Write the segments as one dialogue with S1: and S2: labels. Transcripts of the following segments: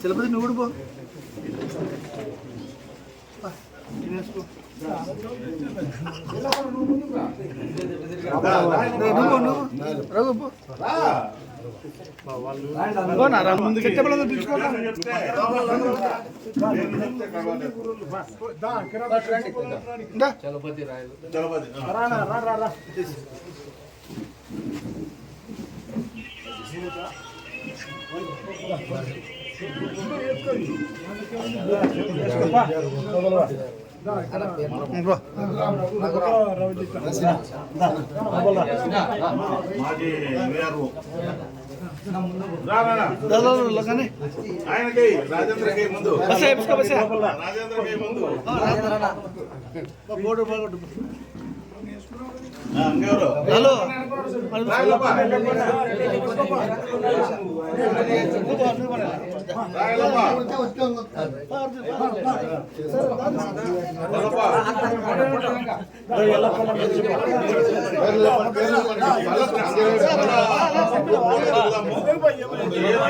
S1: తిరుపతి నువ్వు కూడా పో. నువ్వు నువ్వు రఘు పో. పోనా రా. ముందు చెట్టబలంగా పిలుచుకోరా ఇందా. ఇంకో.
S2: మాజీ వీఆర్ఓ
S1: దా, దా, దా, కానీ.
S2: ఆయనకి రాజేంద్రకి ముందు
S1: బస్సే, బస్సే, బస్సే.
S2: రాజేంద్రకి ముందు ಹಲೋ.
S1: ಎಲ್ಲ ముందుకురా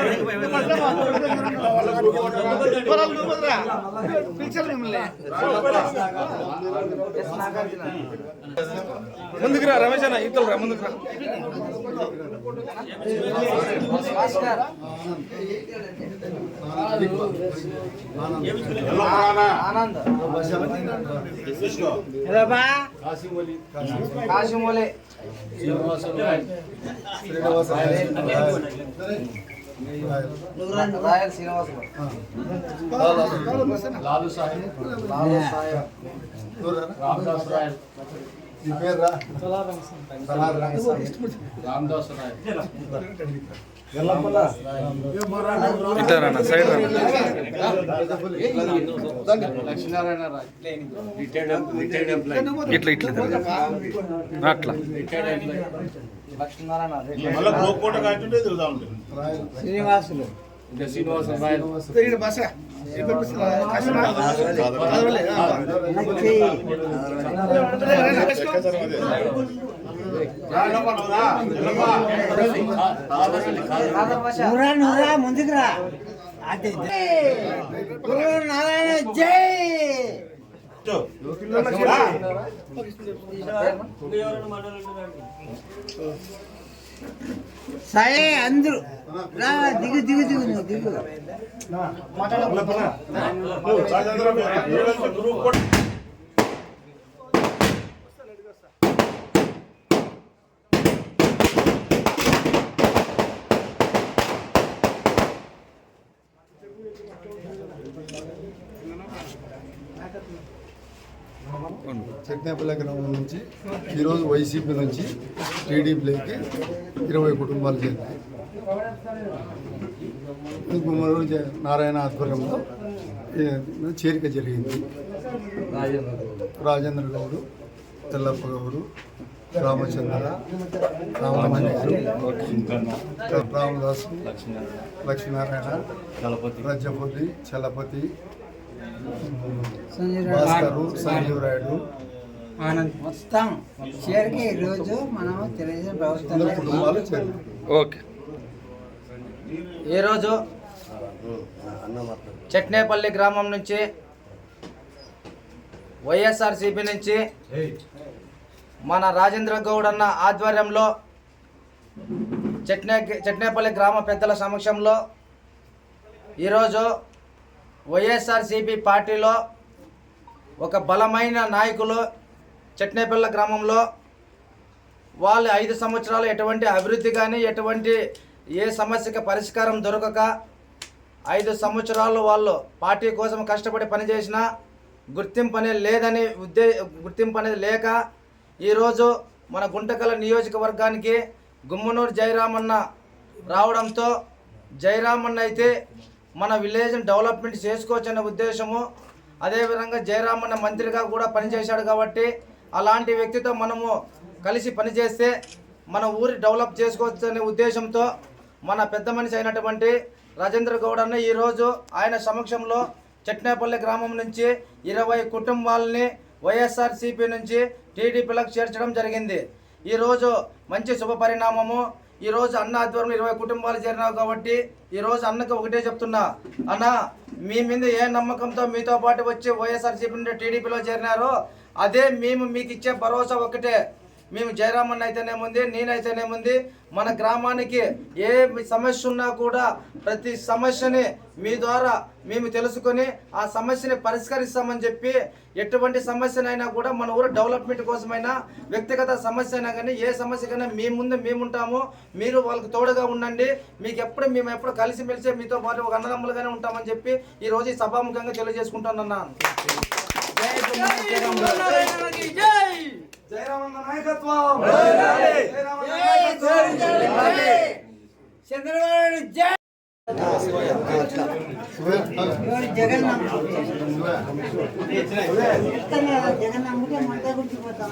S1: ముందుకు రా రమేష్ అన్న ఇతలు రా ముందుకు రా
S2: ఎల్లప్ప
S3: రాయల్. శ్రీనివాసులు లాలు సాహెబ్
S1: ఇట్లా రా సైడ్ రా
S3: లక్ష్మీనారాయణ రాయ్.
S1: ఇట్లా ఇట్లా. అట్లా
S3: శ్రీనివాసులు.
S4: ముందుకు రా. నారాయణ జై. సరే అందరూ. రా దిగు దిగు దిగు నువ్వు దిగు.
S5: చట్నేపల్లి గ్రామం నుంచి ఈరోజు వైసీపీ నుంచి టీడీపీలోకి ఇరవై కుటుంబాలు చేరాయి గుమ్మడి నారాయణ ఆధ్వర్యంలో చేరిక జరిగింది. రాజేంద్ర గౌడు తెల్లప్ప గౌడు రామచంద్ర రామాంజనేయులు రామదాసు లక్ష్మీనారాయణ రజపతి చలపతి సంజీవ్ రాయుడు.
S4: మొత్తం ఈరోజు మనం ప్రభుత్వం
S1: ఓకే.
S3: ఈరోజు చట్నేపల్లి గ్రామం నుంచి వైఎస్ఆర్సీపీ నుంచి మన రాజేంద్ర గౌడ్ అన్న ఆధ్వర్యంలో చట్నే చట్నేపల్లి గ్రామ పెద్దల సమక్షంలో ఈరోజు వైఎస్ఆర్సీపీ పార్టీలో ఒక బలమైన నాయకులు చట్నేపల్లి గ్రామంలో వాళ్ళు ఐదు సంవత్సరాలు ఎటువంటి అభివృద్ధి కానీ ఎటువంటి ఏ సమస్యకి పరిష్కారం దొరకక ఐదు సంవత్సరాలు వాళ్ళు పార్టీ కోసం కష్టపడి పనిచేసినా గుర్తింపు అనేది లేదని ఉద్దే గుర్తింపు అనేది లేక ఈరోజు మన గుంటకల నియోజకవర్గానికి గుమ్మనూరు జయరామన్న రావడంతో జయరామన్న అయితే మన విలేజ్ని డెవలప్మెంట్ చేసుకోవచ్చనే ఉద్దేశము. అదేవిధంగా జయరామన్న మంత్రిగా కూడా పనిచేశాడు కాబట్టి అలాంటి వ్యక్తితో మనము కలిసి పనిచేస్తే మన ఊరి డెవలప్ చేసుకోవచ్చు అనే ఉద్దేశంతో మన పెద్ద మనిషి అయినటువంటి రాజేంద్ర గౌడ్ అన్న ఈరోజు ఆయన సమక్షంలో చెట్నేపల్లి గ్రామం నుంచి ఇరవై కుటుంబాలని వైఎస్ఆర్సీపీ నుంచి టీడీపీలకు చేర్చడం జరిగింది. ఈరోజు మంచి శుభ పరిణామము ఈరోజు అన్న ఆధ్వర్యంలో ఇరవై కుటుంబాలు చేరినావు కాబట్టి ఈరోజు అన్నకు ఒకటే చెప్తున్నా. అన్న మీ మీద ఏ నమ్మకంతో మీతో పాటు వచ్చి వైఎస్ఆర్సీపీ నుండి టీడీపీలో చేరినారో అదే మేము మీకు ఇచ్చే భరోసా ఒకటే మేము జయరామన్ అయితేనేముంది నేనైతేనేముంది మన గ్రామానికి ఏ సమస్య ఉన్నా కూడా ప్రతి సమస్యని మీ ద్వారా మేము తెలుసుకొని ఆ సమస్యని పరిష్కరిస్తామని చెప్పి ఎటువంటి సమస్యనైనా కూడా మన ఊరు డెవలప్మెంట్ కోసమైనా వ్యక్తిగత సమస్య అయినా కానీ ఏ సమస్యకైనా మీ ముందు మేము ఉంటాము మీరు వాళ్ళకి తోడుగా ఉండండి. మీకు ఎప్పుడు మేము ఎప్పుడు కలిసిమెలిసి మీతో పాటు ఒక అన్నదమ్ములుగానే ఉంటామని చెప్పి ఈరోజు ఈ సభాముఖంగా తెలియజేసుకుంటున్నాను జై జయరామన్న. నాయకత్వం!
S4: చంద్రబాబు జై జగన్ జగన్ నమ్ముకే మంట గుర్తిపోతాం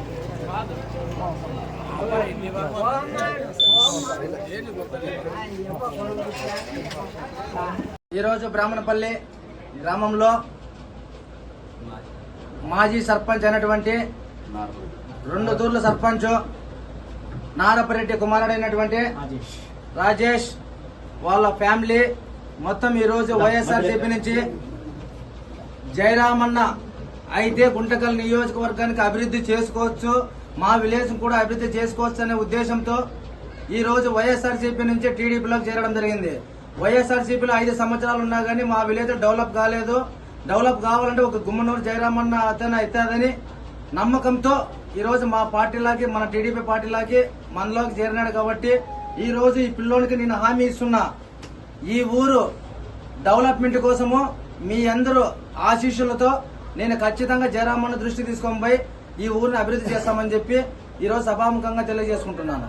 S3: ఈరోజు బ్రాహ్మణపల్లి గ్రామంలో మాజీ సర్పంచ్ అయినటువంటి రెండు తూర్ల సర్పంచ్ నారపరెడ్డి కుమారుడైనటువంటి రాజేష్ వాళ్ళ ఫ్యామిలీ మొత్తం ఈరోజు వైఎస్ఆర్సీపీ నుంచి జయరామన్న అయితే గుంటకల్ నియోజకవర్గానికి అభివృద్ధి చేసుకోవచ్చు. మా విలేజ్ కూడా అభివృద్ధి చేసుకోవచ్చు అనే ఉద్దేశంతో ఈ రోజు వైఎస్ఆర్సీపీ నుంచి టీడీపీలోకి చేరడం జరిగింది. వైఎస్ఆర్సీపీలో ఐదు సంవత్సరాలు ఉన్నా కానీ మా విలేజ్ డెవలప్ కాలేదు. డెవలప్ కావాలంటే ఒక గుమ్మనూరు జయరామన్న అతను అవుతుందని నమ్మకంతో ఈ రోజు మా పార్టీలోకి మన టీడీపీ పార్టీలోకి మనలోకి చేరినాడు కాబట్టి ఈ రోజు ఈ పిల్లోనికి నేను హామీ ఇస్తున్నా. ఈ ఊరు డెవలప్మెంట్ కోసము మీ అందరూ ఆశీస్సులతో నేను ఖచ్చితంగా జయరామన్న దృష్టి తీసుకొని పోయి ఈ ఊరిని అభివృద్ధి చేస్తామని చెప్పి ఈరోజు సభాముఖంగా తెలియజేసుకుంటున్నాను.